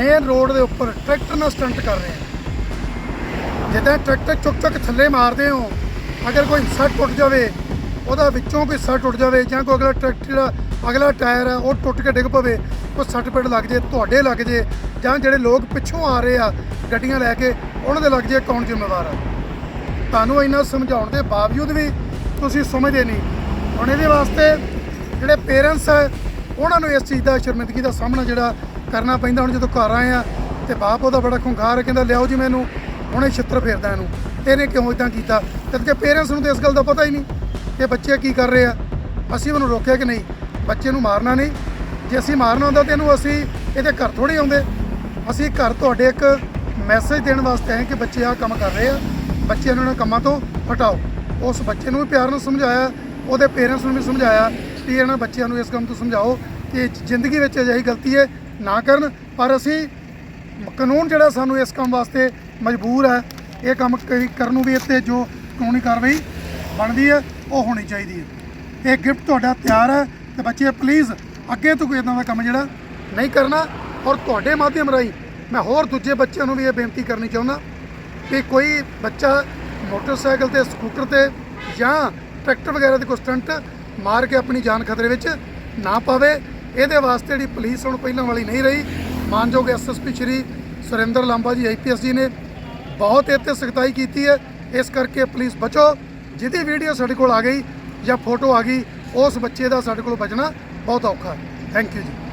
Main road ਦੇ ਉੱਪਰ tractor ਨਾਲ ਸਟੰਟ ਕਰ ਰਹੇ ਆ। ਜਿੱਦਾਂ ਟਰੈਕਟਰ ਚੁੱਕ ਚੁੱਕ ਥੱਲੇ ਮਾਰਦੇ ਹੋ ਅਗਰ ਕੋਈ ਹਿੱਸਾ ਟੁੱਟ ਜਾਵੇ, ਉਹਦਾ ਵਿੱਚੋਂ ਕੋਈ ਹਿੱਸਾ ਟੁੱਟ ਜਾਵੇ ਜਾਂ ਕੋਈ ਅਗਲਾ ਟਰੈਕਟਰ ਅਗਲਾ ਟਾਇਰ ਹੈ ਉਹ ਟੁੱਟ ਕੇ ਡਿੱਗ ਪਵੇ, ਉਹ ਸੱਟ ਪੇਟ ਲੱਗ ਜੇ, ਤੁਹਾਡੇ ਲੱਗ ਜੇ, ਜਾਂ ਜਿਹੜੇ ਲੋਕ ਪਿੱਛੋਂ ਆ ਰਹੇ ਆ ਗੱਡੀਆਂ ਲੈ ਕੇ, ਉਹਨਾਂ ਦੇ ਲੱਗ ਜੇ, ਕੌਣ ਜ਼ਿੰਮੇਵਾਰ ਆ? ਤੁਹਾਨੂੰ ਇੰਨਾ ਸਮਝਾਉਣ ਦੇ ਬਾਵਜੂਦ ਵੀ ਤੁਸੀਂ ਸਮਝਦੇ ਨਹੀਂ। ਹੁਣ ਇਹਦੇ ਵਾਸਤੇ ਜਿਹੜੇ ਪੇਰੈਂਟਸ ਹੈ ਉਹਨਾਂ ਨੂੰ ਇਸ ਚੀਜ਼ ਦਾ ਸ਼ਰਮਿੰਦਗੀ ਦਾ ਸਾਹਮਣਾ ਜਿਹੜਾ ਕਰਨਾ ਪੈਂਦਾ ਹੁਣ ਜਦੋਂ ਘਰ ਆਏ ਆ ਤੇ ਬਾਪ ਉਹਦਾ ਬੜਾ ਖੁੰਖਾਰ ਕਹਿੰਦਾ ਲਿਆਓ ਜੀ ਮੈਨੂੰ, ਹੁਣੇ ਛਿੱਤਰ ਫੇਰਦਾ ਇਹਨੂੰ। ਇਹਨੇ ਕਿਉਂ ਇਦਾਂ ਕੀਤਾ? ਜਦ ਕਿ ਪੇਰੈਂਟਸ ਨੂੰ ਤਾਂ ਇਸ ਗੱਲ ਦਾ ਪਤਾ ਹੀ ਨਹੀਂ ਕਿ ਬੱਚੇ ਕੀ ਕਰ ਰਹੇ ਆ। ਅਸੀਂ ਉਹਨੂੰ ਰੋਕਿਆ ਕਿ ਨਹੀਂ, ਬੱਚੇ ਨੂੰ ਮਾਰਨਾ ਨਹੀਂ। ਜੇ ਅਸੀਂ ਮਾਰਨਾ ਹੁੰਦਾ ਤੇ ਇਹਨੂੰ ਅਸੀਂ ਇਹਦੇ ਘਰ ਥੋੜੀ ਆਉਂਦੇ। ਅਸੀਂ ਘਰ ਤੁਹਾਡੇ ਇੱਕ ਮੈਸੇਜ ਦੇਣ ਵਾਸਤੇ ਆਏ ਕਿ ਬੱਚੇ ਆਹ ਕੰਮ ਕਰ ਰਹੇ ਆ। ਬੱਚਿਆਂ ਨੂੰ ਇਹਨਾਂ ਕੰਮਾਂ ਤੋਂ ਹਟਾਓ। ਉਸ ਬੱਚੇ ਨੂੰ ਵੀ ਪਿਆਰ ਨਾਲ ਸਮਝਾਇਆ, ਉਹਦੇ ਪੇਰੈਂਟਸ ਨੂੰ ਵੀ ਸਮਝਾਇਆ ਕਿ ਇਹਨਾਂ ਬੱਚਿਆਂ ਨੂੰ ਇਸ ਕੰਮ ਤੋਂ ਸਮਝਾਓ ਕਿ ਜ਼ਿੰਦਗੀ ਵਿੱਚ ਅਜਿਹੀ ਗਲਤੀ ਹੈ ਨਾ ਕਰਨ, ਪਰ ਅਸੀਂ ਕਾਨੂੰਨ ਜਿਹੜਾ ਸਾਨੂੰ ਇਸ ਕੰਮ ਵਾਸਤੇ ਮਜਬੂਰ ਹੈ, ਇਹ ਕੰਮ ਕਈ ਕਰਨ ਨੂੰ ਵੀ ਇੱਥੇ ਜੋ ਕਾਨੂੰਨੀ ਕਾਰਵਾਈ ਬਣਦੀ ਹੈ, ਉਹ ਹੋਣੀ ਚਾਹੀਦੀ ਹੈ। ਇਹ ਗਿਫਟ ਤੁਹਾਡਾ ਤਿਆਰ ਹੈ ਤੇ ਬੱਚੇ ਪਲੀਜ਼ ਅੱਗੇ ਤੋਂ ਕੋਈ ਇਦਾਂ ਦਾ ਕੰਮ ਜਿਹੜਾ ਨਹੀਂ ਕਰਨਾ, ਔਰ ਤੁਹਾਡੇ ਮਾਧਿਅਮ ਰਾਹੀਂ ਮੈਂ ਹੋਰ ਦੂਜੇ ਬੱਚਿਆਂ ਨੂੰ ਵੀ ਇਹ ਬੇਨਤੀ ਕਰਨੀ ਚਾਹੁੰਦਾ ਕਿ ਕੋਈ ਬੱਚਾ ਮੋਟਰਸਾਈਕਲ ਤੇ, ਸਕੂਟਰ ਤੇ ਜਾਂ ਟਰੈਕਟਰ ਵਗੈਰਾ ਦੇ ਕੋਈ ਸਟੰਟ ਮਾਰ ਕੇ ਆਪਣੀ ਜਾਨ ਖਤਰੇ ਵਿੱਚ ਨਾ ਪਾਵੇ ਇਹਦੇ ਵਾਸਤੇ ਜਿਹੜੀ ਪੁਲਿਸ ਹੁਣ ਪਹਿਲਾਂ ਵਾਲੀ ਨਹੀਂ ਰਹੀ, ਮਾਨਯੋਗ ਐਸਐਸਪੀ ਸ਼੍ਰੀ ਸੁਰਿੰਦਰ ਲਾਂਬਾ ਜੀ ਆਈਪੀਐਸ ਜੀ ਨੇ ਬਹੁਤ ਇਹ 'ਤੇ ਸਖਤਾਈ ਕੀਤੀ ਹੈ। ਇਸ ਕਰਕੇ ਪੁਲਿਸ ਬਚੋ, ਜਿਹਦੀ ਵੀਡੀਓ ਸਾਡੇ ਕੋਲ ਆ ਗਈ ਜਾਂ ਫੋਟੋ ਆ ਗਈ, ਉਸ ਬੱਚੇ ਦਾ ਸਾਡੇ ਕੋਲ ਬਚਣਾ ਬਹੁਤ ਔਖਾ ਥੈਂਕ ਯੂ ਜੀ।